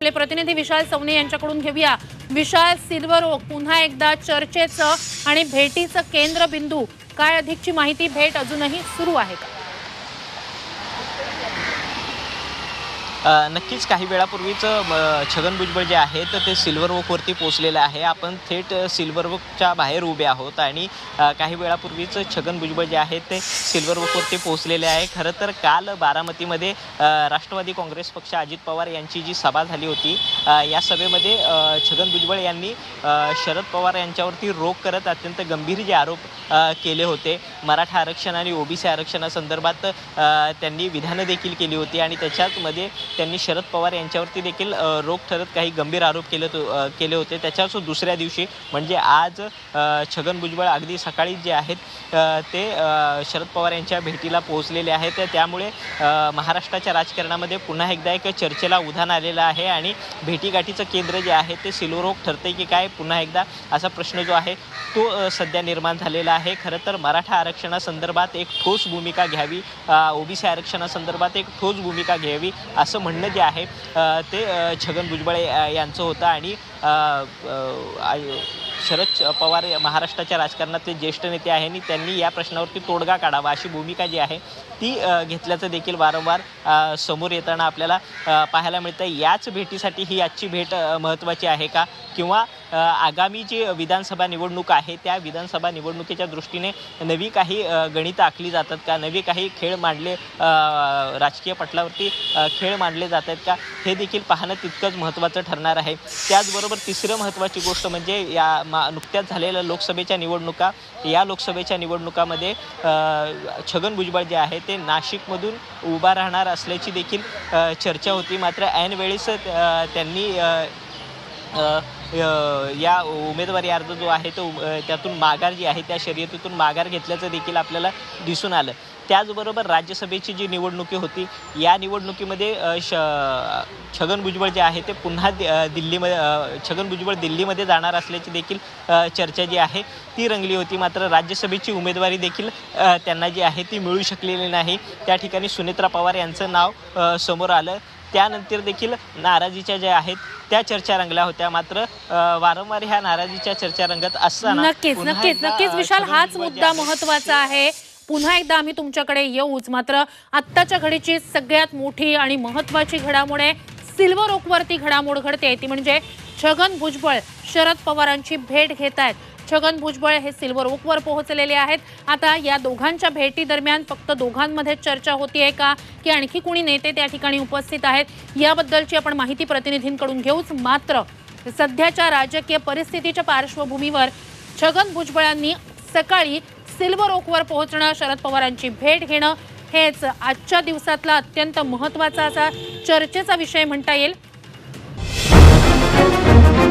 आपले प्रतिनिधी विशाल सवने यांच्याकडून घेऊया. विशाल सिल्वर ओक पुन्हा एकदा चर्चेचं आणि भेटीचं केंद्रबिंदू. काय अधिकची माहिती भेट अजूनही सुरू आहे का? नक्कीच काही वेळापूर्वीच छगन भुजबळ जे आहेत ते सिल्वर वोकवरती पोचलेलं आहे. आपण थेट सिल्वर वोकच्या बाहेर उभे आहोत आणि काही वेळापूर्वीच छगन भुजबळ जे आहेत ते सिल्वर वोकवरती पोचलेले आहे. खरं तर काल बारामतीमध्ये राष्ट्रवादी काँग्रेस पक्ष अजित पवार यांची जी सभा झाली होती या सभेमध्ये छगन भुजबळ यांनी शरद पवार यांच्यावरती रोख करत अत्यंत गंभीर जे आरोप केले होते मराठा आरक्षण आणि ओबीसी आरक्षणासंदर्भात त्यांनी विधानं देखील केली होती आणि त्याच्यामध्ये त्यांनी शरद पवार यांच्यावरती देखील रोख ठरत काही गंभीर आरोप केले केले होते. त्याच्याच दुसऱ्या दिवशी म्हणजे आज छगन भुजबळ अगदी सकाळी जे आहेत ते शरद पवार यांच्या भेटीला पोहोचलेले आहेत. त्यामुळे महाराष्ट्राच्या राजकारणामध्ये पुन्हा एकदा एक चर्चेला उधाण आलेलं आहे आणि भेटीगाठीचं केंद्र जे आहे ते सिल्वरोग ठरते की काय पुन्हा एकदा असा प्रश्न जो आहे तो सध्या निर्माण झालेला आहे. खरं तर मराठा आरक्षणासंदर्भात एक ठोस भूमिका घ्यावी ओबीसी आरक्षणासंदर्भात एक ठोस भूमिका घ्यावी असं म्हणणं जे आहे ते छगन भुजबळ यांचं होतं आणि शरद पवार महाराष्ट्राच्या राजकारणातले ज्येष्ठ नेते आहे आणि त्यांनी या प्रश्नावरती तोडगा काढावा अशी भूमिका जी आहे ती घेतल्याचं देखील वारंवार समोर येताना आपल्याला पाहायला मिळतं याच भेटीसाठी ही आजची भेट महत्त्वाची आहे का? किंवा आगामी जी विधानसभा निवडणूक आहे त्या विधानसभा निवडणुकीच्या दृष्टीने नवी काही गणितं आखली जातात का? नवी काही खेळ मांडले राजकीय पटलावरती खेळ मांडले जात आहेत का? हे देखील पाहणं तितकंच महत्त्वाचं ठरणार आहे. त्याचबरोबर तिसरं महत्त्वाची गोष्ट म्हणजे या मा नुकत्याच झालेल्या लोकसभेच्या निवडणुका या लोकसभेच्या निवडणुकामध्ये छगन भुजबळ जे आहे ते नाशिकमधून उभा राहणार असल्याची देखील चर्चा होती. मात्र ऐनवेळीच त्यांनी या उमेदवारी अर्ज जो आहे तो त्यातून माघार जी आहे त्या शर्यतीतून माघार घेतल्याचं देखील आपल्याला दिसून आलं. त्याचबरोबर राज्यसभेची जी निवडणुकी होती या निवडणुकीमध्ये श छगन भुजबळ जे आहे ते पुन्हा दि- दिल्लीमध्ये छगन भुजबळ दिल्लीमध्ये जाणार असल्याची देखील चर्चा जी आहे ती रंगली होती. मात्र राज्यसभेची उमेदवारी देखील त्यांना जी आहे ती मिळू शकलेली नाही. त्या ठिकाणी सुनेत्रा पवार यांचं नाव समोर आलं. त्यानंतर देखील नाराजीच्या ज्या आहेत त्या चर्चा रंगल्या होत्या. मात्र वारंवार ह्या नाराजीच्या चर्चा रंगत असताना नक्कीच नक्कीच नक्कीच विशाल हाच मुद्दा महत्त्वाचा आहे. पुन्हा एकदा आम्ही तुमच्याकडे येऊच. मात्र आत्ताच्या घडीची सगळ्यात मोठी आणि महत्वाची घडामोड आहे. सिल्वर ओकवरती घडामोड घडते. ती म्हणजे छगन भुजबळ शरद पवारांची भेट घेत आहेत. छगन भुजबळ हे सिल्वर ओकवर पोहोचलेले आहेत. आता या दोघांच्या भेटी दरम्यान फक्त दोघांमध्ये चर्चा होतीये का? की आणखी कुणी नेते त्या ठिकाणी उपस्थित आहेत? याबद्दलची आपण माहिती प्रतिनिधींकडून घेऊच. मात्र सध्याच्या राजकीय परिस्थितीच्या पार्श्वभूमीवर छगन भुजबळांनी सकाळी सिल्वर ओकवर पोहोचणं शरद पवारांची भेट घेणं हेच आजच्या दिवसातला अत्यंत महत्त्वाचा असा चर्चेचा विषय म्हणता येईल. Thank you.